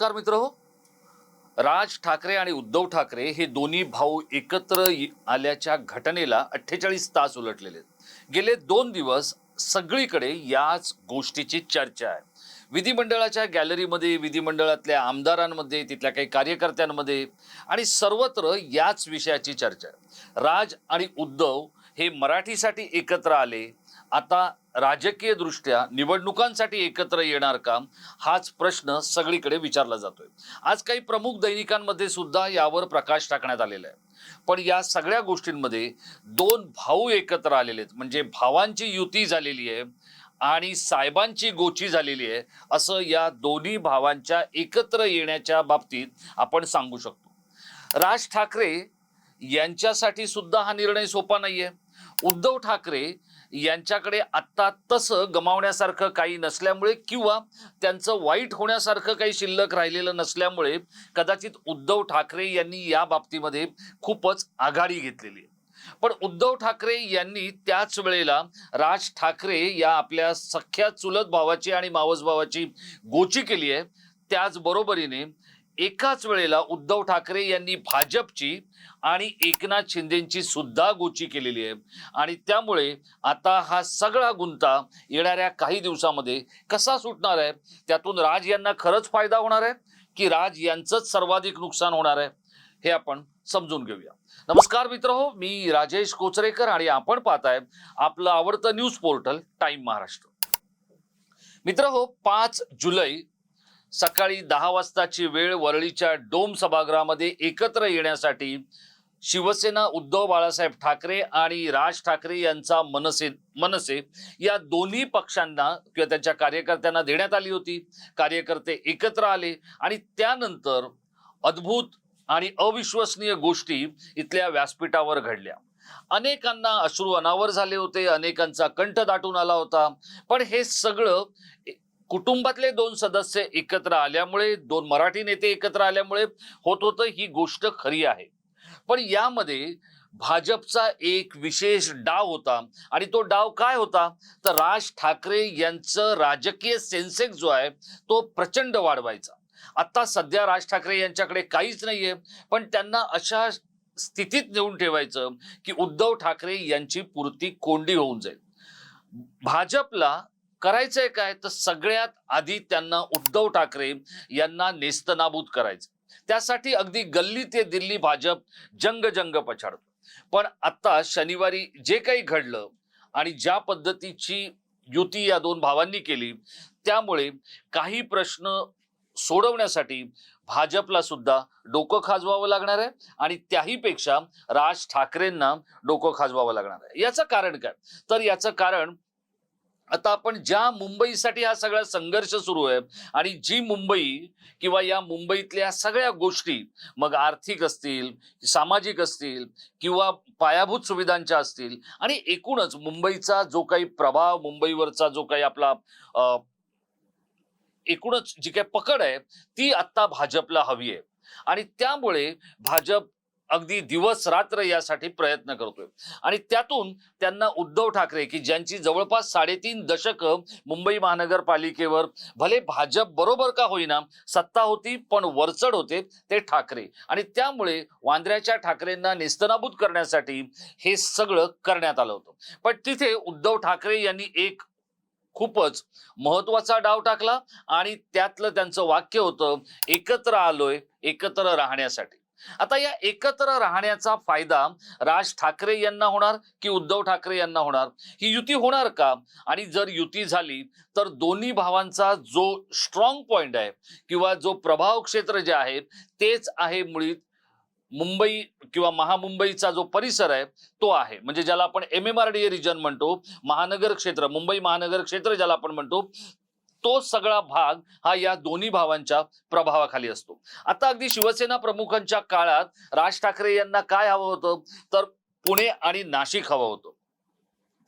नमस्कार मित्र हो. राज ठाकरे आणि उद्धव ठाकरे हे दोन्ही भाऊ एकत्र आल्याच्या घटनेला अठ्ठेचाळीस तास उलटलेले. गेले दोन दिवस सगळीकडे याच गोष्टीची चर्चा आहे. विधिमंडळाच्या गॅलरीमध्ये विधिमंडळातल्या आमदारांमध्ये तिथल्या काही कार्यकर्त्यांमध्ये आणि सर्वत्र याच विषयाची चर्चा आहे. राज आणि उद्धव हे मराठीसाठी एकत्र आले. आता राजकीय दृष्ट्या निवडणुकांसाठी एकत्र येणार का हाच प्रश्न सगळीकडे विचारला जातोय. आज काही प्रमुख दैनिकांमध्ये सुद्धा यावर प्रकाश टाकण्यात आलेला आहे. पण या सगळ्या गोष्टींमध्ये दोन भाऊ एकत्र आलेले आहेत. म्हणजे भावांची युती झालेली आहे आणि साहेबांची गोची झालेली आहे असं या दोन्ही भावांच्या एकत्र येण्याच्या बाबतीत आपण सांगू शकतो. राज ठाकरे यांच्यासाठी सुद्धा हा निर्णय सोपा नाहीये. उद्धव ठाकरे यांच्याकडे आत्ता तसं गमावण्यासारखं काही नसल्यामुळे किंवा त्यांचं वाईट होण्यासारखं काही शिल्लक राहिलेलं नसल्यामुळे कदाचित उद्धव ठाकरे यांनी या बाबतीमध्ये खूपच आघाडी घेतलेली आहे. पण उद्धव ठाकरे यांनी त्याच वेळेला राज ठाकरे या आपल्या सख्या चुलत भावाची आणि मावस भावाची गोची केली आहे. त्याचबरोबरीने एकाच वेळेला उद्धव ठाकरे यांनी भाजपची आणि एकनाथ शिंदेची सुद्धा गोची केलेली आहे. आणि त्यामुळे आता हा सगळा गुंता येणाऱ्या काही दिवसामध्ये कसा सुटणार आहे? त्यातून राज यांना खरंच फायदा होणार आहे की राज यांचंच सर्वाधिक नुकसान होणार आहे? हे आपण समजून घेऊया. नमस्कार मित्र हो मी राजेश कोचरेकर आणि आपण पाहताय आपलं आवडतं न्यूज पोर्टल टाइम महाराष्ट्र. मित्र हो पाच जुलै सकाळी दहा वाजताची वेळ वरळीच्या डोम सभागृहामध्ये एकत्र येण्यासाठी शिवसेना उद्धव बाळासाहेब ठाकरे आणि राज ठाकरे यांचा मनसे मनसे या दोन्ही पक्षांना किंवा त्यांच्या कार्यकर्त्यांना देण्यात आली होती. कार्यकर्ते एकत्र आले आणि त्यानंतर अद्भुत आणि अविश्वसनीय गोष्टी इथल्या व्यासपीठावर घडल्या. अनेकांना अश्रू अनावर झाले होते अनेकांचा कंठ दाटून आला होता. पण हे सगळं कुटुंबातले दोन सदस्य एकत्र आल्यामुळे दोन मराठी नेते एकत्र आल्यामुळे होत होतं ही गोष्ट खरी आहे. पण यामध्ये भाजपचा एक विशेष डाव होता आणि तो डाव काय होता? तर राज ठाकरे यांचं राजकीय सेन्सेक्स जो आहे तो प्रचंड वाढवायचा. आता सध्या राज ठाकरे यांच्याकडे काहीच नाहीये पण त्यांना अशा स्थितीत नेऊन ठेवायचं की उद्धव ठाकरे यांची पूर्ती कोंडी होऊन जाईल. भाजपला करायचंय काय? तर सगळ्यात आधी त्यांना उद्धव ठाकरे यांना नेस्तनाबूत करायचं. त्यासाठी अगदी गल्ली ते दिल्ली भाजप जंग जंग पछाडतो. पण आता शनिवारी जे काही घडलं आणि ज्या पद्धतीची युती या दोन भावांनी केली त्यामुळे काही प्रश्न सोडवण्यासाठी भाजपला सुद्धा डोकं खाजवावं लागणार आहे आणि त्याहीपेक्षा राज ठाकरेंना डोकं खाजवावं लागणार आहे. याचं कारण काय? तर याचं कारण आता आपण ज्या मुंबईसाठी हा सगळा संघर्ष सुरू आहे आणि जी मुंबई किंवा या मुंबईतल्या सगळ्या गोष्टी मग आर्थिक असतील सामाजिक असतील किंवा पायाभूत सुविधांच्या असतील आणि एकूणच मुंबईचा जो काही प्रभाव मुंबईवरचा जो काही आपला एकूणच जी काही पकड आहे ती आत्ता भाजपला हवी आहे. आणि त्यामुळे भाजप अगदी दिवस रात्र यासाठी प्रयत्न करतोय. आणि त्यातून त्यांना उद्धव ठाकरे की ज्यांची जवळपास साडेतीन दशकं मुंबई महानगरपालिकेवर भले भाजप बरोबर का होईना सत्ता होती पण वरचढ होते ते ठाकरे. आणि त्यामुळे वांद्र्याच्या ठाकरेंना नेस्तनाबूत करण्यासाठी हे सगळं करण्यात आलं होतं. पण तिथे उद्धव ठाकरे यांनी एक खूपच महत्त्वाचा डाव टाकला आणि त्यातलं त्यांचं वाक्य होतं एकत्र आलोय एकत्र राहण्यासाठी. आता या एकत्र राहण्याचा फायदा राज ठाकरे यांना होणार की उद्धव ठाकरे यांना होणार? ही युती होणार का? आणि जर युती झाली तर दोन्ही भावांचा जो स्ट्रॉंग पॉइंट आहे किंवा जो प्रभाव क्षेत्र जे आहे तेच आहे मुळीत मुंबई किंवा महामुंबईचा जो परिसर आहे तो आहे. म्हणजे ज्याला आपण M M R D A region म्हणतो महानगर क्षेत्र मुंबई महानगर क्षेत्र ज्याला आपण म्हणतो तो सगळा भाग हा या दोन्ही भावांच्या प्रभावाखाली असतो. आता अगदी शिवसेना प्रमुखांच्या काळात राज ठाकरे यांना काय हवं होतं? तर पुणे आणि नाशिक हवं होतं.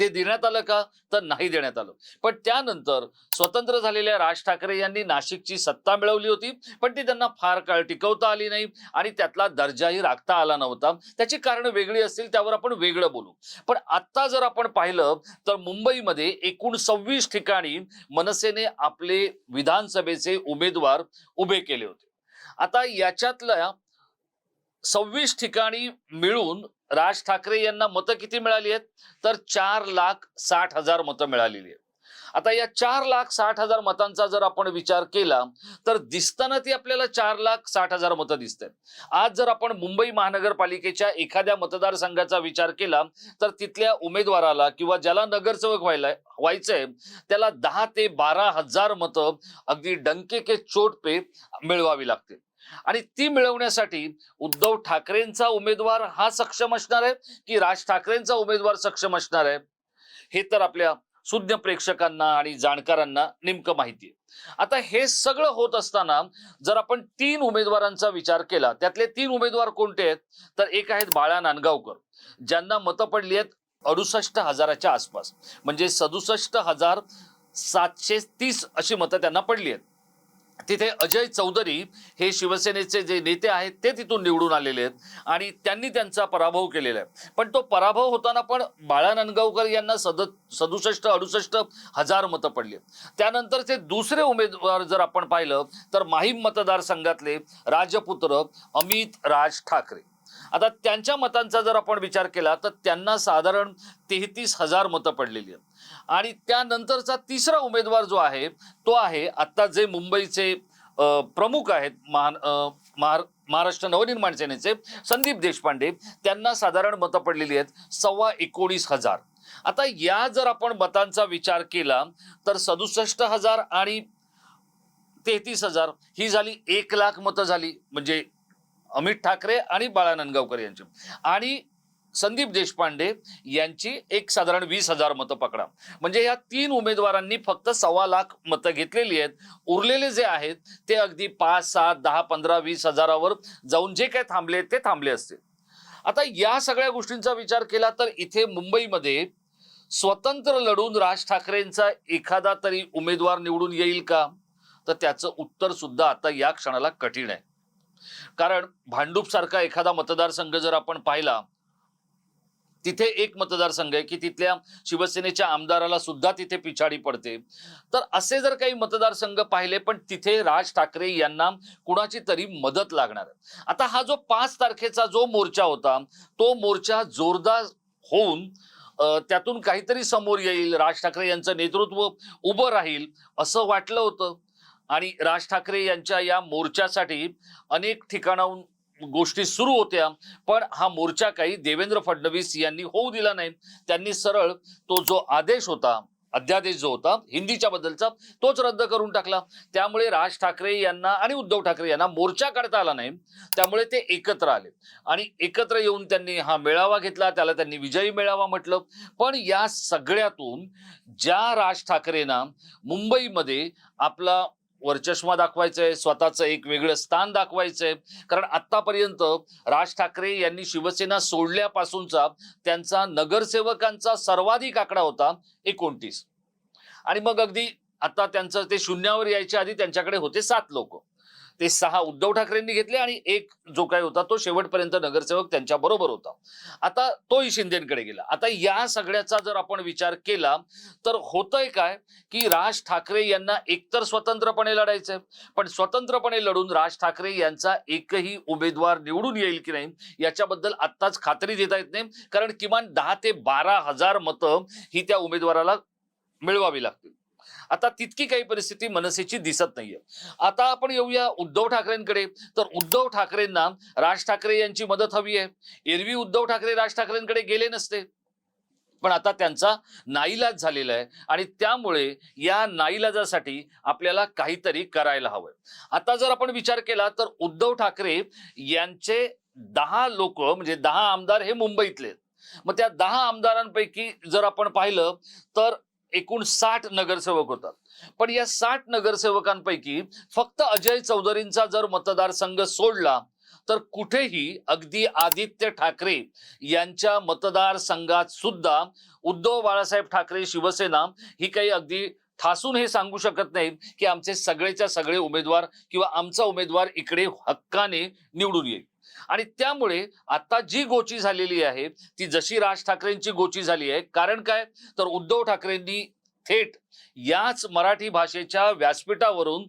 ते देण्यात आलं का? तर नाही देण्यात आलं. पण त्यानंतर स्वतंत्र झालेल्या राज ठाकरे यांनी नाशिकची सत्ता मिळवली होती पण ती त्यांना फार काळ टिकवता आली नाही आणि त्यातला दर्जाही राखता आला नव्हता. त्याची कारण वेगळी असतील त्यावर आपण वेगळं बोलू. पण आता जर आपण पाहिलं तर मुंबईमध्ये एकूण सव्वीस ठिकाणी मनसेने आपले विधानसभेचे उमेदवार उभे केले होते. आता याच्यातल्या सव्वीस ठिकाणी मिळून राज ठाकरे यांना मतं किती मिळाली आहेत? तर चार लाख साठ हजार मतं मिळालेली आहेत. आता या चार लाख साठ हजार मतांचा जर आपण विचार केला तर दिसताना ती आपल्याला चार लाख साठ हजार मतं दिसत आज जर आपण मुंबई महानगरपालिकेच्या एखाद्या मतदारसंघाचा विचार केला तर तिथल्या उमेदवाराला किंवा ज्याला नगरसेवक व्हायला व्हायचंय त्याला दहा ते बारा हजार मतं अगदी डंके के चोट पे मिळवावी लागतील आणि ती मिळवण्यासाठी उद्धव ठाकरेंचा उमेदवार हा सक्षम असणार आहे की राज ठाकरेंचा उमेदवार सक्षम असणार आहे? हे तर आपल्या सुज्ञ प्रेक्षकांना आणि जाणकारांना नेमकं माहिती आहे. आता हे सगळं होत असताना जर आपण तीन उमेदवारांचा विचार केला त्यातले तीन उमेदवार कोणते आहेत? तर एक आहेत बाळा नांदगावकर ज्यांना मतं पडली आहेत अडुसष्ट हजाराच्या आसपास. म्हणजे सदुसष्ट हजार सातशे तीस अशी मतं त्यांना पडली आहेत. तिथे अजय चौधरी हे शिवसेनेचे जे नेते आहेत ते तिथून निवडून आलेले आहेत आणि त्यांनी त्यांचा पराभव केलेला आहे. पण तो पराभव होताना पण बाळा नांदगावकर यांना सद सदुसष्ट अडुसष्ट हजार मतं पडली त्यानंतरचे दुसरे उमेदवार जर आपण पाहिलं तर माहीम मतदारसंघातले राजपुत्र अमित राज ठाकरे. आता त्यांच्या मतांचा जर आपण विचार केला तर त्यांना साधारण तेहतीस हजार मतं पडलेली आहेत. आणि त्यानंतरचा तिसरा उमेदवार जो आहे तो आहे आता जे मुंबईचे प्रमुख आहेत महान महार महाराष्ट्र नवनिर्माण सेनेचे संदीप देशपांडे त्यांना साधारण मतं पडलेली आहेत सव्वा एकोणीस हजार. आता या जर आपण मतांचा विचार केला तर सदुसष्ट हजार आणि तेहतीस हजार ही झाली एक लाख मतं झाली म्हणजे अमित ठाकरे आणि बाळा नांदगावकर यांची. आणि संदीप देशपांडे यांची एक साधारण वीस हजार मतं पकडा. म्हणजे या तीन उमेदवारांनी फक्त सव्वा लाख मतं घेतलेली आहेत. उरलेले जे आहेत ते अगदी पाच सात दहा पंधरा वीस हजारावर जाऊन जे काय थांबले ते थांबले असते आता या सगळ्या गोष्टींचा विचार केला तर इथे मुंबईमध्ये स्वतंत्र लढून राज ठाकरेंचा एखादा तरी उमेदवार निवडून येईल का? तर त्याचं उत्तर सुद्धा आता या क्षणाला कठीण आहे. कारण भांडूप सारखा एखादा मतदारसंघ जर आपण पाहिला तिथे एक मतदारसंघ आहे की तिथल्या शिवसेनेच्या आमदाराला सुद्धा तिथे पिछाडी पडते. तर असे जर काही मतदारसंघ पाहिले पण तिथे राज ठाकरे यांना कुणाची तरी मदत लागणार आता हा जो पाच तारखेचा जो मोर्चा होता तो मोर्चा जोरदार होऊन त्यातून काहीतरी समोर येईल राज ठाकरे यांचं नेतृत्व उभं राहील असं वाटलं होतं. आणि राज ठाकरे यांच्या या मोर्चासाठी अनेक ठिकाणाहून गोष्टी सुरू होत्या पण हा मोर्चा काही देवेंद्र फडणवीस यांनी होऊ दिला नाही. त्यांनी सरळ तो जो आदेश होता अध्यादेश जो होता हिंदीच्या बद्दलचा तोच रद्द करून टाकला. त्यामुळे राज ठाकरे यांना आणि उद्धव ठाकरे यांना मोर्चा काढता आला नाही. त्यामुळे ते एकत्र आले. आणि एकत्र येऊन त्यांनी हा मेळावा घेतला त्याला त्यांनी विजयी मेळावा म्हटलं. पण या सगळ्यातून ज्या राज ठाकरेंना मुंबईमध्ये आपला वर्चस्व दाखवायचंय स्वतःचं एक वेगळं स्थान दाखवायचंय. कारण आतापर्यंत राज ठाकरे यांनी शिवसेना सोडल्यापासूनचा त्यांचा नगरसेवकांचा सर्वाधिक आकडा होता एकोणतीस. आणि मग अगदी आता त्यांचं ते शून्यावर यायच्या आधी त्यांच्याकडे होते सात लोक. ते सहा उद्धव ठाकरेंनी घेतले आणि एक जो काय होता तो शेवटपर्यंत नगरसेवक त्यांच्या बरोबर होता. आता तोही शिंदेकडे गेला. आता या सगळ्याचा जर आपण विचार केला तर होतंय काय की राज ठाकरे यांना एकतर स्वतंत्रपणे लढायचंय पण स्वतंत्रपणे लढून राज ठाकरे यांचा एकही उमेदवार निवडून येईल की नाही याच्याबद्दल आत्ताच खात्री देता येत नाही. कारण किमान दहा ते बारा हजार मतं ही त्या उमेदवाराला मिळवावी लागतील. आता तितकी काही परिस्थिती मनसेची दिसत नाहीये. आता आपण येऊया उद्धव ठाकरेंकडे. तर उद्धव ठाकरेंना राज ठाकरे यांची मदत हवी आहे. एरवी उद्धव ठाकरे राज ठाकरेंकडे गेले नसते. पण आता त्यांचा नाईलाज झालेला आहे आणि त्यामुळे या नाईलाजासाठी आपल्याला काहीतरी करायला हवंय. आता जर आपण विचार केला तर उद्धव ठाकरे यांचे दहा लोक म्हणजे दहा आमदार हे मुंबईतले मग त्या दहा आमदारांपैकी जर आपण पाहिलं तर एकूण साठ नगरसेवक होतात. पण या साठ नगरसेवकांपैकी फक्त अजय चौधरींचा जर मतदारसंघ सोडला तर कुठेही अगदी आदित्य ठाकरे यांच्या मतदारसंघात सुद्धा उद्धव बाळासाहेब ठाकरे शिवसेना ही काही अगदी ठासून हे सांगू शकत नाहीत की आमचे सगळेच्या सगळे उमेदवार किंवा आमचा उमेदवार इकडे हक्काने निवडून येईल. आणि त्यामुळे आता जी गोची झालेली आहे ती जशी राज ठाकरेंची गोची झाली आहे कारण काय? तर उद्धव ठाकरेंनी थेट याच मराठी भाषेच्या व्यासपीठावरून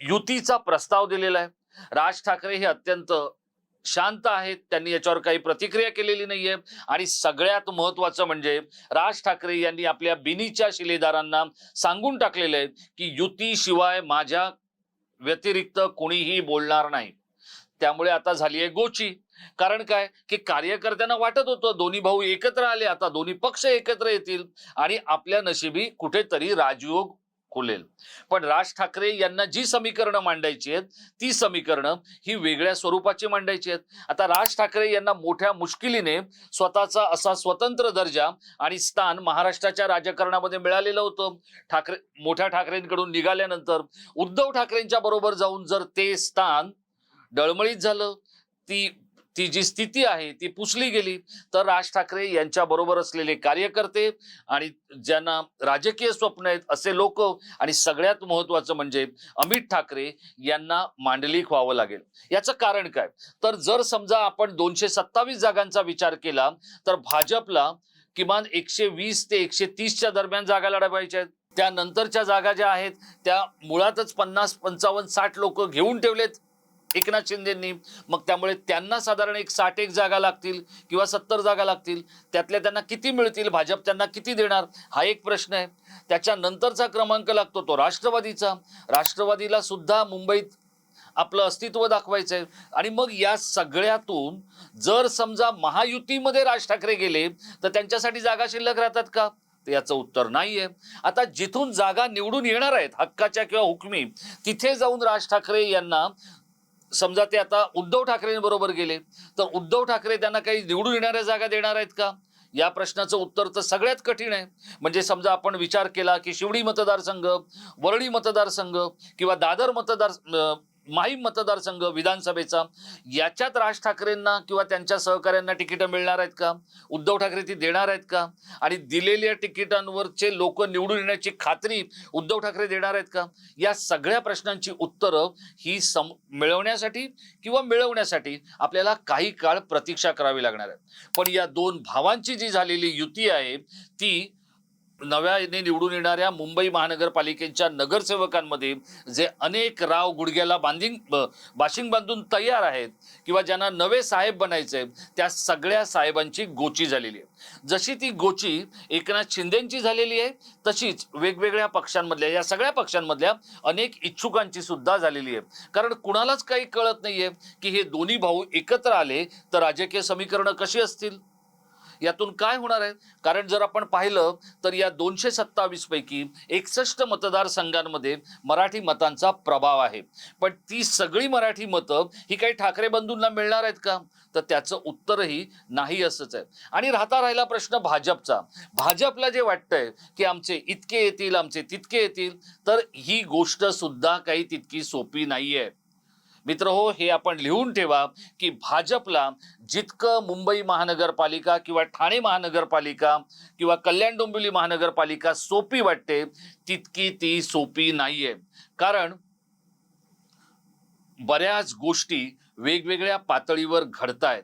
युतीचा प्रस्ताव दिलेला आहे. राज ठाकरे हे अत्यंत शांत आहेत त्यांनी याच्यावर काही प्रतिक्रिया केलेली नाहीये. आणि सगळ्यात महत्वाचं म्हणजे राज ठाकरे यांनी आपल्या बिनीच्या शिलेदारांना सांगून टाकलेलं आहे की युतीशिवाय माझ्या व्यतिरिक्त कुणीही बोलणार नाही. त्यामुळे आता झाली आहे गोची. कारण काय? की कार्यकर्त्यांना वाटत होतं दोन्ही भाऊ एकत्र आले आता दोन्ही पक्ष एकत्र येतील आणि आपल्या नशिबी कुठेतरी राजयोग खुलेल. पण राज ठाकरे यांना जी समीकरणं मांडायची आहेत ती समीकरणं ही वेगळ्या स्वरूपाची मांडायची आहेत. आता राज ठाकरे यांना मोठ्या मुश्किलीने स्वतःचा असा स्वतंत्र दर्जा आणि स्थान महाराष्ट्राच्या राजकारणामध्ये मिळालेलं होतं. ठाकरे मोठ्या ठाकरेंकडून निघाल्यानंतर उद्धव ठाकरेंच्या बरोबर जाऊन जर ते स्थान डळमळीत झालं. ती ती जी स्थिती आहे ती पुसली गेली. तर राज ठाकरे यांच्या बरोबर असलेले कार्यकर्ते आणि ज्यांना राजकीय स्वप्न आहेत असे लोक आणि सगळ्यात महत्वाचं म्हणजे अमित ठाकरे यांना मांडलिक व्हावं लागेल. याचं कारण काय? तर जर समजा आपण दोनशे सत्तावीस जागांचा विचार केला तर भाजपला किमान एकशे वीस ते एकशे तीसच्या दरम्यान जागा लढवायच्या आहेत. त्यानंतरच्या जागा ज्या आहेत त्या मुळातच पन्नास पंचावन्न साठ लोक घेऊन ठेवलेत. एकनाथ शिंदेंनी मग त्यामुळे त्यांना साधारण एक साठ एक जागा लागतील किंवा सत्तर जागा लागतील त्यातल्या त्यांना किती मिळतील भाजप त्यांना किती देणार हा एक प्रश्न आहे. त्याच्यानंतरचा क्रमांक लागतो तो राष्ट्रवादीचा. राष्ट्रवादीला सुद्धा मुंबईत आपलं अस्तित्व दाखवायचं आहे. आणि मग या सगळ्यातून जर समजा महायुतीमध्ये राज ठाकरे गेले तर त्यांच्यासाठी जागा शिल्लक राहतात का? तर याचं उत्तर नाहीये. आता जिथून जागा निवडून येणार आहेत हक्काच्या किंवा हुकमी तिथे जाऊन राज ठाकरे यांना समजा ते आता उद्धव ठाकरेंबरोबर गेले तर उद्धव ठाकरे त्यांना काही निवडून येणाऱ्या जागा देणार आहेत का? या प्रश्नाचं उत्तर तर सगळ्यात कठीण आहे. म्हणजे समजा आपण विचार केला की शिवडी मतदारसंघ वरळी मतदारसंघ किंवा दादर मतदार माहीम मतदारसंघ विधानसभेचा याच्यात राज ठाकरेंना किंवा त्यांच्या सहकाऱ्यांना तिकीटं मिळणार आहेत का? उद्धव ठाकरे ती देणार आहेत का? आणि दिलेल्या तिकिटांवरचे लोक निवडून येण्याची खात्री उद्धव ठाकरे देणार आहेत का? या सगळ्या प्रश्नांची उत्तरं ही सम मिळवण्यासाठी किंवा मिळवण्यासाठी आपल्याला काही काळ प्रतीक्षा करावी लागणार आहे पण या दोन भावांची जी झालेली युती आहे ती नव्याने निवडून येणाऱ्या मुंबई महानगरपालिकेच्या नगरसेवकांमध्ये जे अनेक राव गुडघ्याला बांधिंग बाशिंग बांधून तयार आहेत किंवा ज्यांना नवे साहेब बनायचे त्या सगळ्या साहेबांची गोची झालेली आहे. जशी ती गोची एकनाथ शिंदेची झालेली आहे तशीच वेगवेगळ्या पक्षांमधल्या या सगळ्या पक्षांमधल्या अनेक इच्छुकांची सुद्धा झालेली आहे. कारण कुणालाच काही कळत नाहीये की हे दोन्ही भाऊ एकत्र आले तर राजकीय समीकरणं कशी असतील? यातून काय होणार आहे? कारण जर आपण पाहिलं तर या दोनशे सत्तावीस पैकी एकसष्ट मतदारसंघांमध्ये मराठी मतांचा प्रभाव आहे. पण ती सगळी मराठी मतं ही काही ठाकरे बंधूंना मिळणार आहेत का? तर त्याचं उत्तरही नाही असंच आहे. आणि राहता राहिला प्रश्न भाजपचा. भाजपला जे वाटतंय की आमचे इतके येतील आमचे तितके येतील तर ही गोष्ट सुद्धा काही तितकी सोपी नाही आहे मित्र हो हे आपण लिहून ठेवा की भाजपला जितकं मुंबई महानगरपालिका किंवा ठाणे महानगरपालिका किंवा कल्याण डोंबिवली महानगरपालिका सोपी वाटते तितकी ती सोपी नाहीये. कारण बऱ्याच गोष्टी वेगवेगळ्या पातळीवर घडतायत.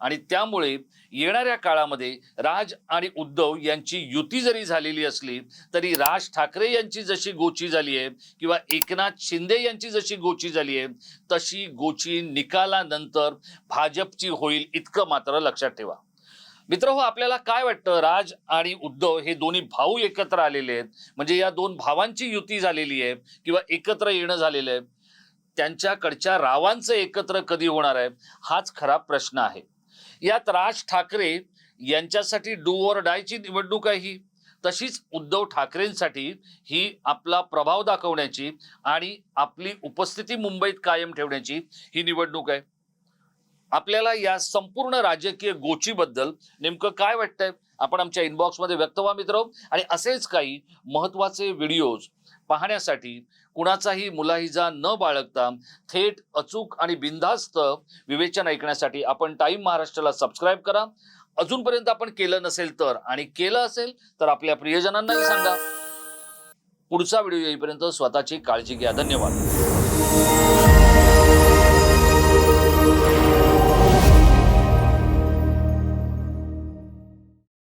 आणि त्यामुळे येणाऱ्या काळामध्ये राज आणि उद्धव यांची युती जरी झालेली असली तरी राज ठाकरे यांची जशी गोची झाली आहे किंवा एकनाथ शिंदे यांची जशी गोची झाली आहे तशी गोची निकालानंतर भाजपची होईल इतकं मात्र लक्षात ठेवा. मित्र हो आपल्याला काय वाटतं? राज आणि उद्धव हे दोन्ही भाऊ एकत्र आलेले आहेत. म्हणजे या दोन भावांची युती झालेली आहे किंवा एकत्र येणं झालेलं आहे. त्यांच्याकडच्या रावांचं एकत्र कधी होणार आहे? हाच खरा प्रश्न आहे. यात राज ठाकरे यांच्यासाठी डू ऑर डायची निवडणूक आहे ही. तशीच उद्धव ठाकरेंसाठी ही आपला प्रभाव दाखवण्याची आणि आपली उपस्थिती मुंबईत कायम ठेवण्याची ही निवडणूक आहे. आपल्याला या संपूर्ण राजकीय गोचीबद्दल नेमकं काय वाटतंय? आपण आमच्या इनबॉक्समध्ये व्यक्त व्हा मित्र. आणि असेच काही महत्त्वाचे व्हिडिओज पाहण्यासाठी कुणाचाही मुलाहिजा न बाळगता थेट अचूक आणि बिनधास्त विवेचन ऐकण्यासाठी आपण टाइम महाराष्ट्राला सबस्क्राईब करा. अजूनपर्यंत आपण केलं नसेल तर आणि केलं असेल तर आपल्या प्रियजनांनाही सांगा. पुढचा व्हिडिओ येईपर्यंत स्वतःची काळजी घ्या. धन्यवाद.